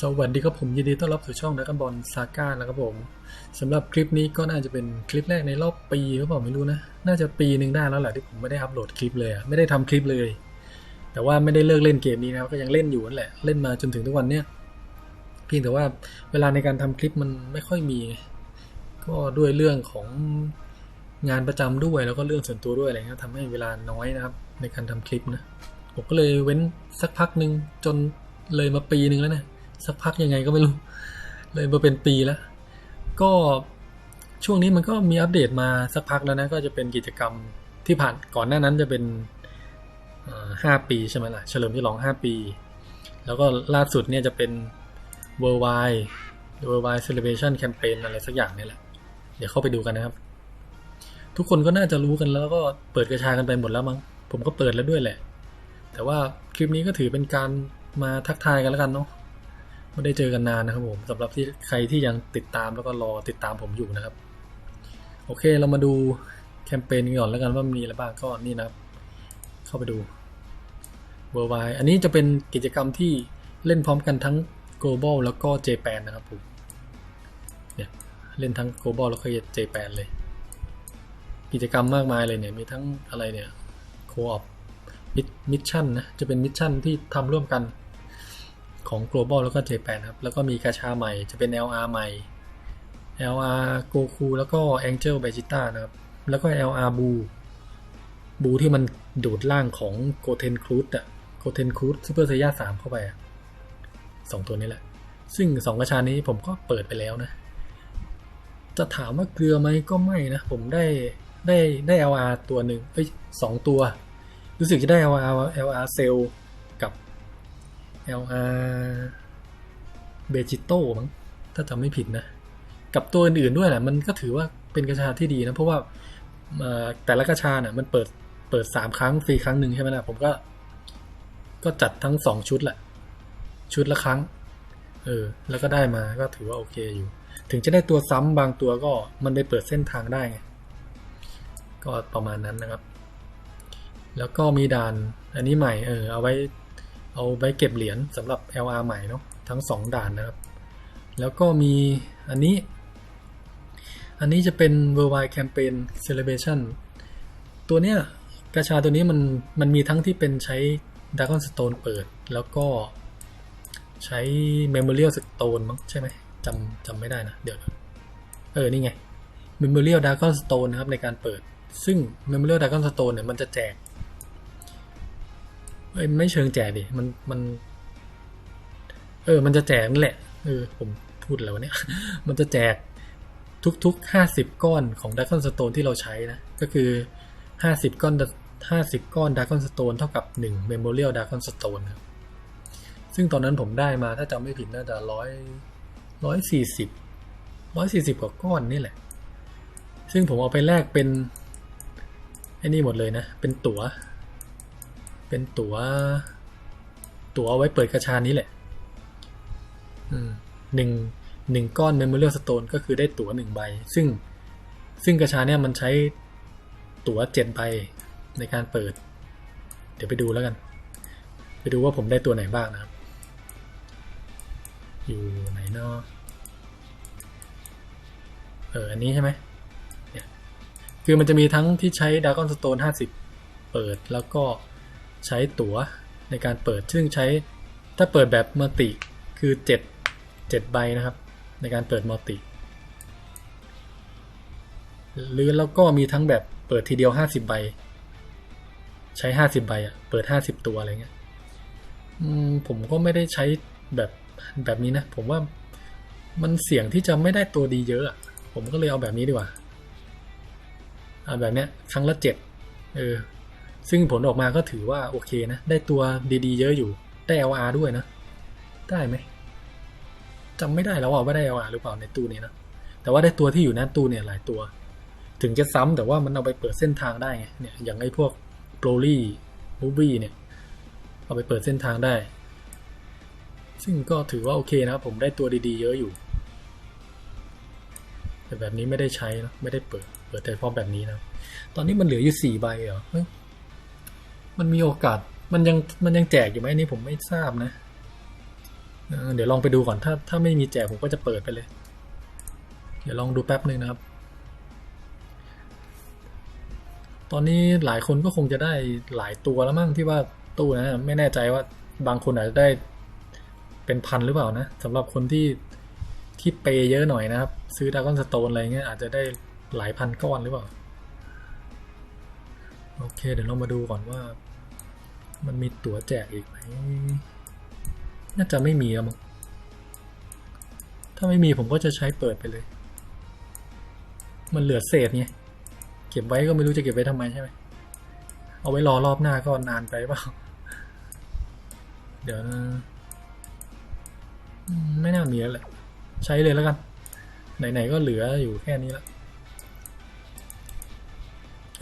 สวัสดีครับผมยินดีต้อนรับสู่ช่องนักบอลซาก้านะครับผมสำหรับคลิปนี้ก็น่าจะเป็นคลิปแรกในรอบปีหรือเปล่าไม่รู้นะ น่าจะปีหนึ่งได้แล้วแหละที่ผมไม่ได้อัปโหลดคลิปเลยไม่ได้ทำคลิปเลย แต่ว่าไม่ได้เลิกเล่นเกมนี้นะก็ยังเล่นอยู่นั่นแหละเล่นมาจนถึงทุกวันเนี้ยเพียงแต่ว่าเวลาในการทำคลิปมันไม่ค่อยมี ก็ด้วยเรื่องของงานประจำด้วยแล้วก็เรื่องส่วนตัวด้วยอะไรเงี้ยทำให้เวลาน้อยนะครับ ในการทำคลิปนะผมก็เลยเว้นสักพักหนึ่งจนเลยมาปีหนึ่งแล้วนะ สักพักยังไงก็ไม่รู้ เลยมาเป็นปีแล้ว ก็ช่วงนี้มันก็มีอัปเดตมาสักพักแล้วนะ ก็จะเป็นกิจกรรมที่ผ่านก่อนหน้านั้นจะเป็นห้าปีใช่ไหมล่ะ เฉลิมฉลองห้าปี แล้วก็ล่าสุดเนี่ยจะเป็น worldwide worldwide celebration campaign อะไรสักอย่างนี่แหละ เดี๋ยวเข้าไปดูกันนะครับ ทุกคนก็น่าจะรู้กันแล้วก็เปิดกระชากันไปหมดแล้วมั้ง ผมก็เปิดแล้วด้วยแหละ แต่ว่าคลิปนี้ก็ถือเป็นการมาทักทายกันแล้วกันเนาะ ไม่ได้เจอกันนานนะครับผมสำหรับที่ใครที่ยังติดตามแล้วก็รอติดตามผมอยู่นะครับ โอเคเรามาดูแคมเปญกันก่อนแล้วกันว่ามีอะไรบ้างก็นี่นะครับ เข้าไปดู w o r l d w i d e อันนี้จะเป็นกิจกรรมที่เล่นพร้อมกันทั้ง global แล้วก็ Japan นะครับผมเนี่ยเล่นทั้ง global แล้วก็ Japan เลย กิจกรรมมากมายเลยเนี่ยมีทั้งอะไรเนี่ย co-op มิชชั่นนะจะเป็นมิชชั่นที่ทำร่วมกัน ของ global แล้วก็ Japan ครับ แล้วก็มีกาชาใหม่จะเป็น LR ใหม่ LR Goku แล้วก็ Angel Vegeta นะครับ แล้วก็ LR Buu บูที่มันดูดร่างของ Goten Cruz อะ Goten Cruz Super Saiyan 3เข้าไปอะสองตัวนี้แหละ ซึ่งสองกระชานี้ผมก็เปิดไปแล้วนะ จะถามว่าเกลือไหมก็ไม่นะ ผมได้ได้ได้ LR ตัวหนึ่งเอ้ยสองตัว รู้สึกจะได้ LR LR Cell กับ LR b e g i t o มั้งถ้าจำไม่ผิดนะ กับตัวอื่นๆด้วยแหละมันก็ถือว่าเป็นกระชาที่ดีนะ เพราะว่าแต่ละกระชาเนี่ยมันเปิดเปิดสามครั้งฟรีครั้งหนึ่งใช่ไหมล่ะผมก็ ก็จัดทั้งสองชุดแหละ ชุดละครั้ง เออ แล้วก็ได้มาก็ถือว่าโอเคอยู่ ถึงจะได้ตัวซ้ำบางตัวก็มันได้เปิดเส้นทางได้ไงก็ประมาณนั้นนะครับ แล้วก็มีด่านอันนี้ใหม่เออเอาไว้ เอาไว้เก็บเหรียญสำหรับ LR ใหม่เนาะทั้งสองด่านนะครับ แล้วก็มีอันนี้ อันนี้จะเป็น Worldwide Campaign Celebration ตัวเนี้ยกระชาตัวนี้มันมันมีทั้งที่เป็นใช้ Dragon Stone เปิด แล้วก็ใช้ Memorial Stone มั้งใช่ไหมจำจำไม่ได้นะ เดี๋ยว เออ นี่ไง Memorial Dragon Stone นะครับในการเปิด ซึ่ง Memorial Dragon Stone เนี่ยมันจะแจก ไม่เชิงแจกดิมันมัน เออ มันจะแจกนั่นแหละ เออ ผมพูดแล้วเนี่ย มันจะแจกทุกๆห้าสิบก้อนของด r a กอนสโตนที่เราใช้นะ ก็คือห้าสิบก้อนห้าสิบก้อนด r a กอนสโตนเท่ากับหนึ่งเมมโมเรียลด r a กอนสโตนครับ ซึ่งตอนนั้นผมได้มาถ้าจำไม่ผิดน่าจะร้อยร้อยสี่สิบร้อยสี่สิบกว่าก้อนนี่แหละ ซึ่งผมเอาไปแลกเป็นไอ้นี่หมดเลยนะ เป็นตัว๋ว เป็นตัว๋ว ตั๋วเอาไว้เปิดกระชานี้แหละหนึ่งหนึ่งก้อน Memorial Stone ก็คือได้ตั๋วหนึ่งใบ ซึ่งซึ่งกระชาเนี่ยมันใช้ตั๋วเจ็ดใบในการเปิด เดี๋ยวไปดูแล้วกัน ไปดูว่าผมได้ตัวไหนบ้างนะครับ อยู่ไหนเนาะเอออันนี้ใช่ไหมเนี่ยคือมันจะมีทั้งที่ใช้ด r a กอนสโตนห้าสิบเปิดแล้วก็ ใช้ตั๋วในการเปิดซึ่งใช้ถ้าเปิดแบบมัลติคือเจ็ดเจ็ดใบนะครับ ในการเปิดมัลติหรือแล้วก็มีทั้งแบบเปิดทีเดียวห้าสิบใบ ใช้ห้าสิบใบอะเปิดห้าสิบตัวอะไรเงี้ยผมก็ไม่ได้ใช้แบบแบบนี้นะ ผมว่ามันเสี่ยงที่จะไม่ได้ตัวดีเยอะ ผมก็เลยเอาแบบนี้ดีกว่าเอาแบบเนี้ยครั้งละเจ็ดเออ ซึ่งผลออกมาก็ถือว่าโอเคนะ ได้ตัวดีๆเยอะอยู่ ได้ LR ด้วยนะ ได้ไหมจำไม่ได้แล้วว่าได้ LR หรือเปล่าในตู้นี้นะ แต่ว่าได้ตัวที่อยู่หน้าตู้เนี่ยหลายตัว ถึงจะซ้ำแต่ว่ามันเอาไปเปิดเส้นทางได้ไง เนี่ย อย่างไอ้พวกโปรลี่มูวี่เนี่ย เอาไปเปิดเส้นทางได้ ซึ่งก็ถือว่าโอเคนะครับผมได้ตัวดีๆเยอะอยู่ แต่แบบนี้ไม่ได้ใช้นะ ไม่ได้เปิด เปิดแต่พอแบบนี้นะ ตอนนี้มันเหลืออยู่สี่ใบเหรอ มันมีโอกาส มันยังมันยังแจกอยู่ไหมนี่ผมไม่ทราบนะเออเดี๋ยวลองไปดูก่อนถ้าถ้าไม่มีแจกผมก็จะเปิดไปเลย เดี๋ยวลองดูแป๊บหนึ่งนะครับ ตอนนี้หลายคนก็คงจะได้หลายตัวแล้วมั้งที่ว่าตู้นะไม่แน่ใจว่าบางคนอาจจะได้เป็นพันหรือเปล่านะสำหรับคนที่ที่เปย์เยอะหน่อยนะครับ ซื้อดากอนสโตนอะไรเงี้ยอาจจะได้หลายพันก้อนหรือเปล่า โอเค เดี๋ยวเรามาดูก่อนว่า มันมีตั๋วแจกอีกไหม น่าจะไม่มีแล้วมั้งถ้าไม่มีผมก็จะใช้เปิดไปเลย มันเหลือเศษไงเก็บไว้ก็ไม่รู้จะเก็บไว้ทำไมใช่ไหมเอาไว้รอรอบหน้าก็นานไปเปล่า เดี๋ยวนะไม่น่ามีแล้วแหละ ใช้เลยแล้วกัน ไหนๆก็เหลืออยู่แค่นี้ละเ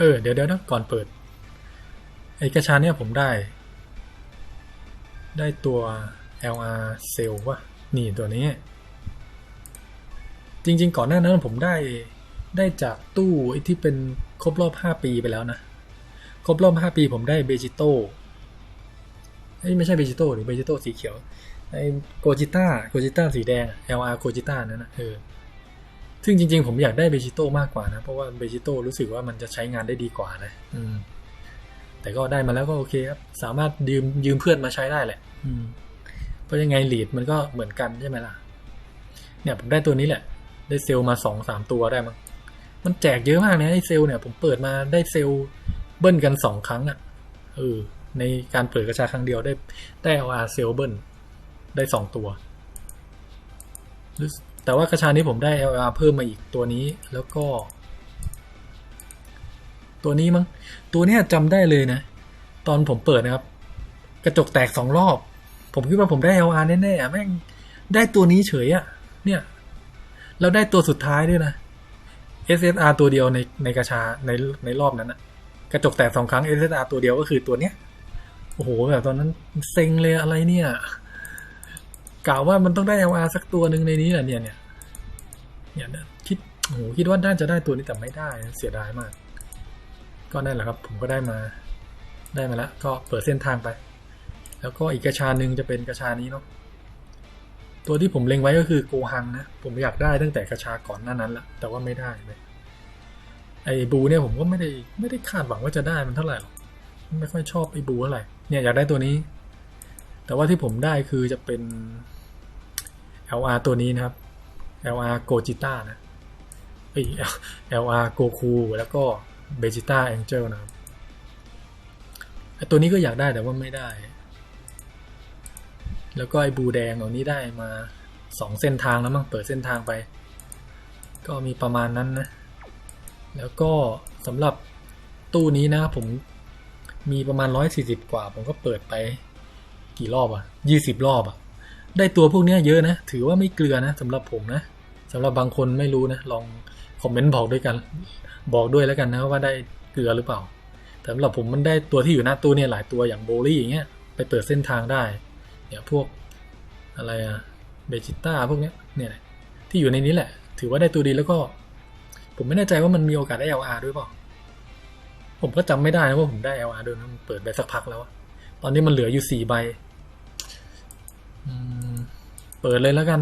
ออ เดี๋ยวเดี๋ยวนะก่อนเปิด ไอ้กระชาเนี่ยผมได้ ได้ตัว LR เซลว่ะ นี่ตัวนี้ จริง ๆ ก่อนหน้านั้นผมได้ได้จากตู้ไอที่เป็นครบรอบ 5 ปีไปแล้วนะ ครบรอบ 5 ปีผมได้เบจิโต้เอ้ไม่ใช่เบจิโต้หรือเบจิโต้สีเขียวไอ้โกจิต้าโกจิต้าสีแดง LR โกจิต้านั่นนะเออ ซึ่งจริงๆ ผมอยากได้เบจิโต้มากกว่านะ เพราะว่าเบจิโต้รู้สึกว่ามันจะใช้งานได้ดีกว่านะ อืม แต่ก็ได้มาแล้วก็โอเคครับ สามารถยืมยืมเพื่อนมาใช้ได้แหละ อืม เพราะยังไงลีดมันก็เหมือนกันใช่ไหมล่ะ เนี่ยผมได้ตัวนี้แหละ ได้เซลล์มาสองสามตัวได้มั้ง มันแจกเยอะมากนะไอ้เซลล์เนี่ย ผมเปิดมาได้เซลล์เบิ้ลกันสองครั้งอะ่ะ เออ ในการเปิดกระชาครั้งเดียวได้ได้เอาอาเซลล์เบิ้ลได้สองตัว แต่ว่ากระชานี้ผมได้ LR เพิ่มมาอีกตัวนี้แล้วก็ ตัวนี้มั้งตัวเนี้ยจำได้เลยนะ ตอนผมเปิดนะครับ กระจกแตกสองรอบ ผมคิดว่าผมได้ LR แน่ๆแม่งได้ตัวนี้เฉยอะเนี่ยแล้วได้ตัวสุดท้ายด้วยนะ SSR ตัวเดียวในในกระชาในในรอบนั้นอะกระจกแตกสองครั้ง SSR ตัวเดียวก็คือตัวเนี้ยโอ้โหแบบตอนนั้นเซ็งเลยอะไรเนี่ย กล่าวว่ามันต้องได้ LR สักตัวหนึ่งในนี้แหละเนี่ยเนี่ยเนี่ยคิดโอ้โหคิดว่าน่าจะได้ตัวนี้แต่ไม่ได้เสียดายมาก ก็นั่นแหละครับ ผมก็ได้มาได้มาแล้ว ก็เปิดเส้นทางไป แล้วก็อีกกระชาหนึ่งจะเป็นกระชานี้เนาะตัวที่ผมเล็งไว้ก็คือโกฮังนะ ผมอยากได้ตั้งแต่กระชาก่อนหน้านั้นละแต่ว่าไม่ได้เลยไอ้บูเนี่ยผมก็ไม่ได้ไม่ได้คาดหวังว่าจะได้มันเท่าไหร่หรอกไม่ค่อยชอบไอ้บูเท่าไหร่เนี่ยอยากได้ตัวนี้ แต่ว่าที่ผมได้คือจะเป็น LR ตัวนี้นะครับ LR Gogeta นะเอ้ย LR Goku แล้วก็ Vegeta Angel นะครับไอ้ตัวนี้ก็อยากได้แต่ว่าไม่ได้ แล้วก็ไอ้บูแดงเหล่านี้ได้มาสองเส้นทางแล้วมั้งเปิดเส้นทางไป ก็มีประมาณนั้นนะ แล้วก็สำหรับตู้นี้นะผมมีประมาณร้อยสี่สิบกว่า ผมก็เปิดไปกี่รอบอะยี่สิบรอบอะ ได้ตัวพวกนี้เยอะนะ ถือว่าไม่เกลือนะสำหรับผมนะสำหรับบางคนไม่รู้นะ ลองคอมเมนต์บอกด้วยกัน บอกด้วยแล้วกันนะว่าได้เกลือหรือเปล่าแต่สำหรับผมมันได้ตัวที่อยู่หน้าตู้เนี่ยหลายตัวอย่างโบลี่อย่างเงี้ยไปเปิดเส้นทางได้เนี่ยพวกอะไรอะเบจิต้าพวกเนี้ยเนี่ยที่อยู่ในนี้แหละ ถือว่าได้ตัวดีแล้วก็ ผมไม่แน่ใจว่ามันมีโอกาสได้ LR ด้วยเปล่าผมก็จำไม่ได้นะว่าผมได้ LR ด้วยนะมันเปิดไปสักพักแล้ว ตอนนี้มันเหลืออยู่สี่ใบ เปิดเลยแล้วกัน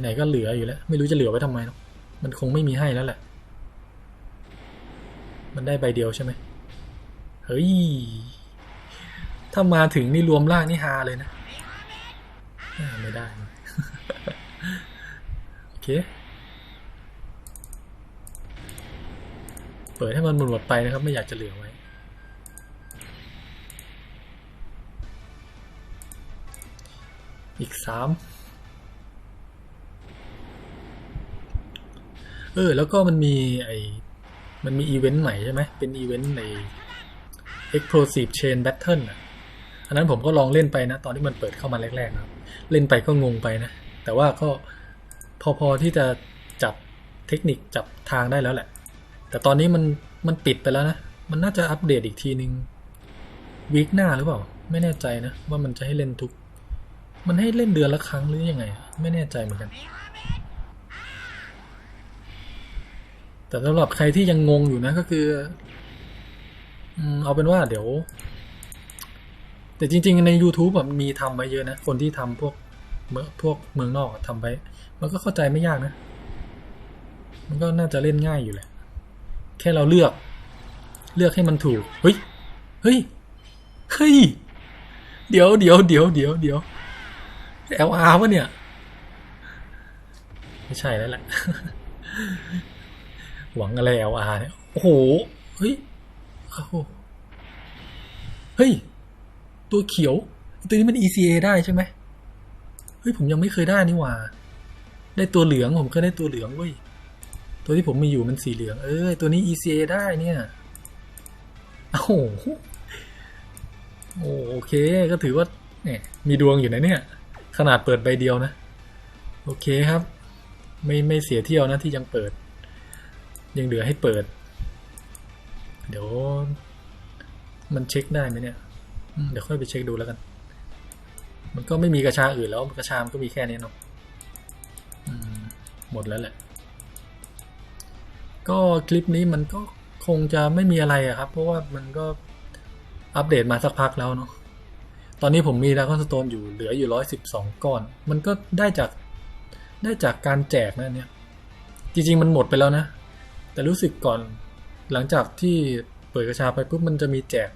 ไหน ๆ ก็เหลืออยู่แล้ว ไม่รู้จะเหลือไว้ทำไมเนอะมันคงไม่มีให้แล้วแหละ มันได้ใบเดียวใช่ไหมเฮ้ย ถ้ามาถึงนี่รวมล่างนี่ฮาเลยนะไม่ได้ โอเค เปิดให้มันหมดหมดไปนะครับ ไม่อยากจะเหลือไว้ อีกสามเออ แล้วก็มันมีไอมันมีอีเวนต์ใหม่ใช่ไหมเป็นอีเวนต์ใน Explosive Chain Battle อะอันนั้นผมก็ลองเล่นไปนะ ตอนที่มันเปิดเข้ามาแรกๆนะครับเล่นไปก็งงไปนะ แต่ว่าก็พอพอที่จะจับเทคนิคจับทางได้แล้วแหละ แต่ตอนนี้มันมันปิดไปแล้วนะ มันน่าจะอัปเดตอีกทีนึงวีคหน้าหรือเปล่า ไม่แน่ใจนะ ว่ามันจะให้เล่นทุก มันให้เล่นเดือนละครั้งหรือยังไง ไม่แน่ใจเหมือนกัน แต่สำหรับใครที่ยังงงอยู่นะก็คืออเอาเป็นว่าเดี๋ยว แต่จริง ๆ ใน YouTube แบบมีทำมาเยอะนะ คนที่ทำพวกเมื่อพวกเมืองนอกทำไปมันก็เข้าใจไม่ยากนะ มันก็น่าจะเล่นง่ายอยู่แหละ แค่เราเลือกเลือกให้มันถูก เฮ้ย เฮ้ย เฮ้ย เดี๋ยวเดี๋ยวเดี๋ยวเดี๋ยวเดี๋ยว LR วะเนี่ย ไม่ใช่แล้วแหละ หวังอะไร LR เนี่ย โอ้โห เฮ้ยโอ้โหเฮ้ย ตัวเขียว ตัวนี้มัน ECA ได้ใช่ไหมเฮ้ย ผมยังไม่เคยได้นี่หว่า ได้ตัวเหลืองผมเคยได้ตัวเหลืองเว้ย ตัวที่ผมมีอยู่มันสีเหลือง เออตัวนี้ ECA ได้เนี่ยโอ้โหโอ้โอเค ก็ถือว่าเนี่ยมีดวงอยู่นะเนี่ย ขนาดเปิดใบเดียวนะ โอเคครับ ไม่ไม่เสียเที่ยวนะที่ยังเปิด ยังเหลือให้เปิด เดี๋ยว มันเช็คได้ไหมเนี่ย เดี๋ยวค่อยไปเช็คดูแล้วกัน มันก็ไม่มีกระชาอื่นแล้วกระชามันก็มีแค่นี้เนาะหมดแล้วแหละ ก็คลิปนี้มันก็คงจะไม่มีอะไรอะครับ เพราะว่ามันก็อัปเดตมาสักพักแล้วเนาะ ตอนนี้ผมมีดากอนสโตนอยู่เหลืออยู่ร้อยสิบสองก้อน มันก็ได้จากได้จากการแจกนะเนี่ย จริง ๆ มันหมดไปแล้วนะ แต่รู้สึกก่อนหลังจากที่เปิดกระชาไปปุ๊บมันจะมีแจก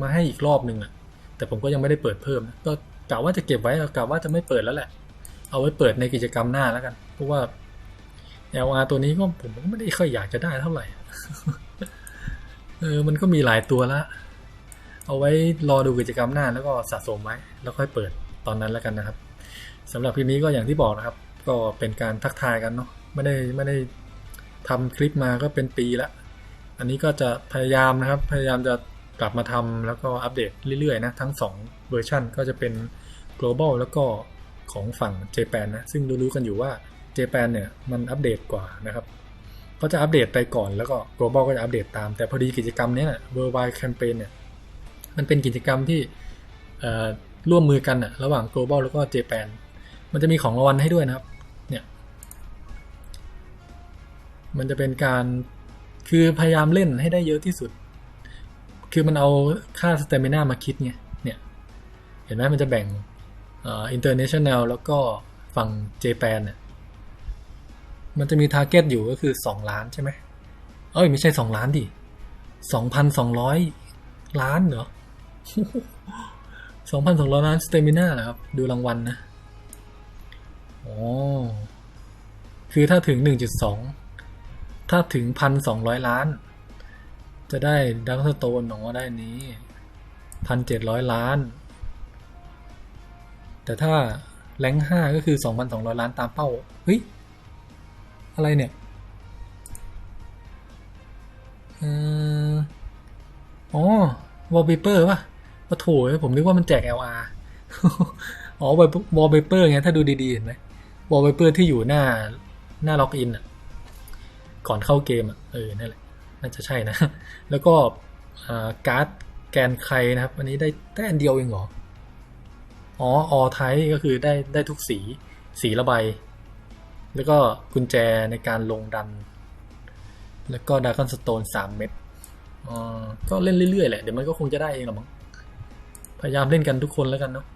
มาให้อีกรอบหนึ่งอะแต่ผมก็ยังไม่ได้เปิดเพิ่มนะก็กะว่าจะเก็บไว้กะว่าจะไม่เปิดแล้วแหละ เอาไว้เปิดในกิจกรรมหน้าแล้วกัน เพราะว่า LR ตัวนี้ก็ผมก็ไม่ได้ค่อยอยากจะได้เท่าไหร่ เออ มันก็มีหลายตัวละ เอาไว้รอดูกิจกรรมหน้าแล้วก็สะสมไว้ แล้วค่อยเปิดตอนนั้นแล้วกันนะครับสำหรับคลิปนี้ก็อย่างที่บอกนะครับ ก็เป็นการทักทายกันเนาะไม่ได้ไม่ได้ทำคลิปมาก็เป็นปีละ อันนี้ก็จะพยายามนะครับ พยายามจะกลับมาทำแล้วก็อัปเดตเรื่อยๆนะทั้ง2เวอร์ชันก็จะเป็น global แล้วก็ของฝั่ง j p a n นะ ซึ่งรู้ๆกันอยู่ว่า j p a n เนี่ยมันอัปเดตกว่านะครับ ก็จะอัปเดตไปก่อนแล้วก็ global ก็จะอัปเดตตาม แต่พอดีกิจกรรมเนี้ย worldwide campaign เนี่ย มันเป็นกิจกรรมที่ร่วมมือกันอะระหว่าง global แล้วก็ Japan มันจะมีของรางวัลให้ด้วยนะครับ เนี่ย มันจะเป็นการคือพยายามเล่นให้ได้เยอะที่สุด คือมันเอาค่าสเตมินามาคิดไง เนี่ย เห็นไหมมันจะแบ่งเอ่อ international แล้วก็ฝั่ง Japan เนี่ย มันจะมีทาร์เก็ตอยู่ก็คือ 2 ล้านใช่ไหม เอ้ย ไม่ใช่ 2 ล้านดิ 2,200 ล้านเหรอ 2,200ล้านสเตมินาเหรอครับ ดูรางวัลนะอ๋อคือถ้าถึง1.2ถ้าถึง1,200ล้าน จะได้ดักสโตนหนอได้นี้1,700ล้าน แต่ถ้าแรงห้าก็คือ2,200ล้านตามเป้า เฮ้ย อะไรเนี่ยอออ๋อวอลเปเปอร์ป่ะ ปะโถยผมนึกว่ามันแจก LR อ๋อวอลเปเปอร์ไงถ้าดูดีๆเห็นไหมวอลเปเปอร์ที่อยู่หน้าหน้าล็อกอินอะก่อนเข้าเกมอะเออนั่นแหละน่าจะใช่นะ แล้วก็การ์ดแกนใครนะครับ อันนี้ได้ได้อันเดียวเองเหรอ อ๋อออไทก็คือได้ได้ทุกสีสีละใบ แล้วก็กุญแจในการลงดัน แล้วก็ดากอนสโตนสามเม็ดอ๋อก็เล่นเรื่อยๆแหละ เดี๋ยวมันก็คงจะได้เองหรอมั้ง พยายามเล่นกันทุกคนแล้วกันเนาะ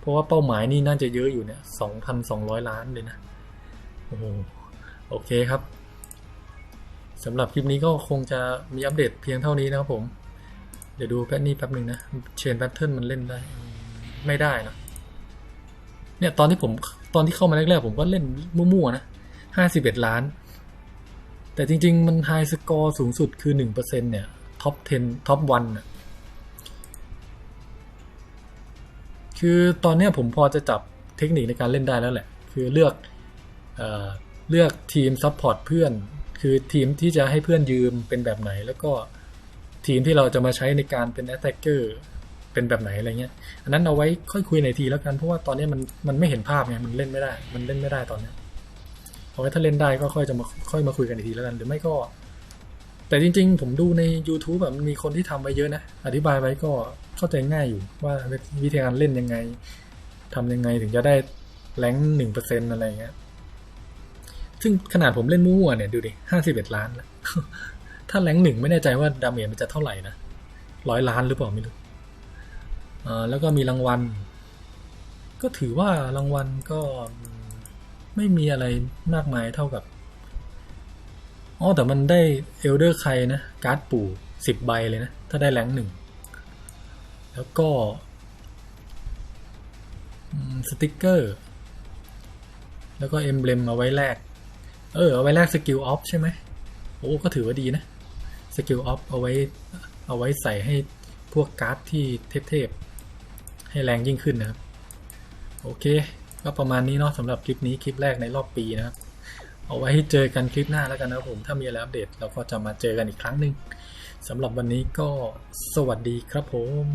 เพราะว่าเป้าหมายนี่น่าจะเยอะอยู่เนี่ยสองพันสองร้อยล้านเลยนะโอ้โหโอเคครับสำหรับคลิปนี้ก็คงจะมีอัปเดตเพียงเท่านี้นะครับผม เดี๋ยวดูแป๊บนี้แป๊บหนึ่งนะเชนแพทเทิร์นมันเล่นได้ ไม่ได้นะเนี่ยตอนที่ผมตอนที่เข้ามาแรกๆผมก็เล่นมั่วๆนะห้าสิบเอ็ดล้าน แต่จริง ๆ มันไฮสกอร์สูงสุดคือหนึ่งเปอร์เซ็นเนี่ยท็อป 10 ท็อปวันอะ คือตอนนี้ผมพอจะจับเทคนิคในการเล่นได้แล้วแหละ คือเลือกเอเลือกทีมซัพพอร์ตเพื่อน คือทีมที่จะให้เพื่อนยืมเป็นแบบไหน แล้วก็ทีมที่เราจะมาใช้ในการเป็นแอตแทกเกอร์เป็นแบบไหนอะไรเงี้ย อันนั้นเอาไว้ค่อยคุยในทีแล้วกัน เพราะว่าตอนนี้มันมันไม่เห็นภาพไง มันเล่นไม่ได้ มันเล่นไม่ได้ตอนนี้เอาไว้ถ้าเล่นได้ก็ค่อยจะมาค่อยมาคุยกันอีกทีแล้วกัน หรือไม่ก็ แต่จริง ๆ ผมดูใน YouTube แบบมีคนที่ทำไว้เยอะนะ อธิบายไว้ก็เข้าใจง่ายอยู่ว่าวิธีการเล่นยังไงทำยังไงถึงจะได้แรงหนึ่งเปอร์เซ็นอะไรเงี้ย ซึ่งขนาดผมเล่นมั่วๆเนี่ยดูดิห้าสิบเอ็ดล้านนะถ้าแรงหนึ่งไม่แน่ใจว่าดาเมจมันจะเท่าไหร่นะร้อยล้านหรือเปล่าไม่รู้อ่าแล้วก็มีรางวัล ก็ถือว่ารางวัลก็ไม่มีอะไรมากมายเท่ากับ อ๋อแต่มันได้เอลเดอร์ใครนะ การ์ดปู่สิบใบเลยนะ ถ้าได้แรงหนึ่ง แล้วก็สติกเกอร์ แล้วก็เอมเบลมเอาไว้แลกเออ เอาไว้แลกสกิลออฟใช่ไหมโอ้ก็ถือว่าดีนะสกิลออฟเอาไว้เอาไว้ใส่ให้พวกการ์ดที่เทพๆ ให้แรงยิ่งขึ้นนะครับ โอเค ก็ประมาณนี้เนาะสำหรับคลิปนี้คลิปแรกในรอบปีนะครับ เอาไว้ให้เจอกันคลิปหน้าแล้วกันนะครับผม ถ้ามีอะไรอัปเดตเราก็จะมาเจอกันอีกครั้งหนึ่งสำหรับวันนี้ก็สวัสดีครับผม